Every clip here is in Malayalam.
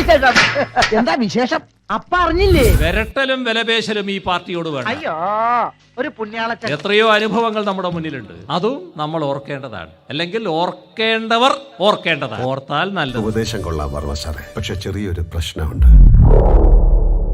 വിശേഷം? എന്താ വിശേഷം? അപ്പ അറിഞ്ഞില്ലേ? വിരട്ടലും വിലപേശലും ഈ പാർട്ടിയോട് വേണം. അയ്യോ ഒരു പുണ്യാളച്ച എത്രയോ അനുഭവങ്ങൾ നമ്മുടെ മുന്നിലുണ്ട്. അതും നമ്മൾ ഓർക്കേണ്ടതാണ്. അല്ലെങ്കിൽ ഓർക്കേണ്ടവർ ഓർക്കേണ്ടതാണ്. ഓർത്താൽ നല്ല ഉപദേശം കൊള്ളാം വർമ്മ സാറേ. പക്ഷെ ചെറിയൊരു പ്രശ്നമുണ്ട്.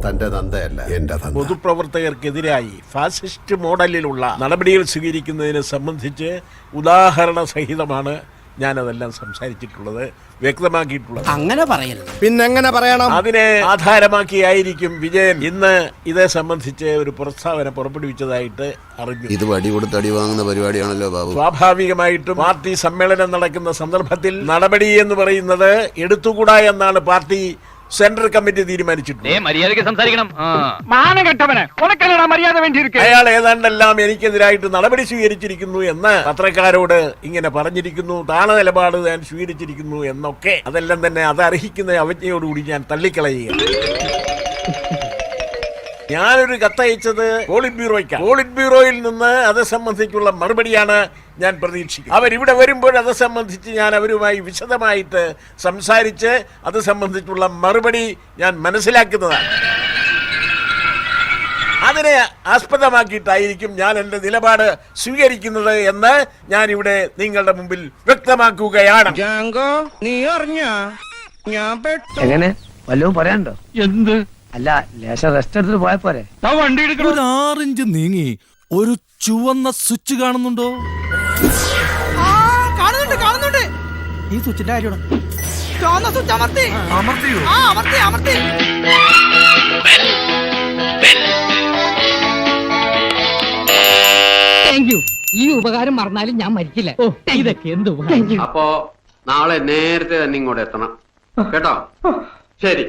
തന്റെ തന്തയല്ല എന്റെ തന്ത. പൊതുപ്രവർത്തകർക്കെതിരായി ഫാസിസ്റ്റ് മോഡലിലുള്ള നടപടികൾ സ്വീകരിക്കുന്നതിനെ സംബന്ധിച്ച് ഉദാഹരണ സഹിതമാണ് ഞാനതെല്ലാം സംസാരിച്ചിട്ടുള്ളത് വ്യക്തമാക്കിയിട്ടുള്ളത്. അങ്ങനെ പറയരുത്. പിന്നെങ്ങനെ പറയണം? അതിനെ ആധാരമാക്കിയായിരിക്കും വിജയൻ. ഇന്ന് ഇതേ സംബന്ധിച്ച് ഒരു പ്രസ്താവന പുറപ്പെടുവിച്ചതായിട്ട് അറിഞ്ഞു. ഇത് വടി കൊടുത്ത് അടി വാങ്ങുന്ന പരിപാടിയാണല്ലോ ബാബു. സ്വാഭാവികമായിട്ടും പാർട്ടി സമ്മേളനം നടക്കുന്ന സന്ദർഭത്തിൽ നടപടി എന്ന് പറയുന്നത് എടുത്തുകൂടാ എന്നാണ് പാർട്ടി സെൻട്രൽ കമ്മിറ്റി തീരുമാനിച്ചിട്ടുണ്ട്. അയാൾ ഏതാണ്ടെല്ലാം എനിക്കെതിരായിട്ട് നടപടി സ്വീകരിച്ചിരിക്കുന്നു എന്ന് പത്രക്കാരോട് ഇങ്ങനെ പറഞ്ഞിരിക്കുന്നു. താണ നിലപാട് ഞാൻ സ്വീകരിച്ചിരിക്കുന്നു എന്നൊക്കെ. അതെല്ലാം തന്നെ അത് അർഹിക്കുന്ന അവജ്ഞയോടുകൂടി ഞാൻ തള്ളിക്കളയുക ഞാനൊരു കത്തയച്ചത് പോളിറ്റ് ബ്യൂറോയ്ക്ക് പോളിറ്റ് ബ്യൂറോയിൽ നിന്ന് അത് സംബന്ധിച്ചുള്ള മറുപടിയാണ് ഞാൻ പ്രതീക്ഷിക്കുന്നത്. അവരിവിടെ വരുമ്പോൾ അത് സംബന്ധിച്ച് ഞാൻ അവരുമായി വിശദമായിട്ട് സംസാരിച്ച് അത് സംബന്ധിച്ചുള്ള മറുപടി ഞാൻ മനസ്സിലാക്കുന്നതാണ്. അതിനെ ആസ്പദമാക്കിയിട്ടായിരിക്കും ഞാൻ എന്റെ നിലപാട് സ്വീകരിക്കുന്നത് എന്ന് ഞാനിവിടെ ഇവിടെ നിങ്ങളുടെ മുമ്പിൽ വ്യക്തമാക്കുകയാണ്. ജാങ്കോ നീ അറിഞ്ഞ? ഞാൻ പെട്ടു. എങ്ങനെ? വല്ലതും പറയാനുണ്ടോ? എന്ത്? അല്ല ലേശം റെസ്റ്റ് എടുത്തിട്ട് പോയാ പോരെ. വണ്ടി എടുക്കണം. ഒരു ആറിഞ്ച് നീങ്ങി. ഒരു ചുവന്ന സ്വിച്ച് കാണുന്നുണ്ടോ? കാണുന്നുണ്ട് കാണുന്നുണ്ട്. ഈ സ്വിച്ചിന്റെ കാര്യം ചുവന്ന സ്വിച്ച് അമർത്തി. അമർത്തിയോ? ആ അമർത്തി അമർത്തി. താങ്ക് യു ഈ ഉപകാരം മറന്നാലും ഞാൻ മരിക്കില്ല. ഓ ഇതൊക്കെ എന്ത് അപ്പോ നാളെ നേരത്തെ തന്നെ ഇങ്ങോട്ട് എത്തണം. കേട്ടോ? ശരി.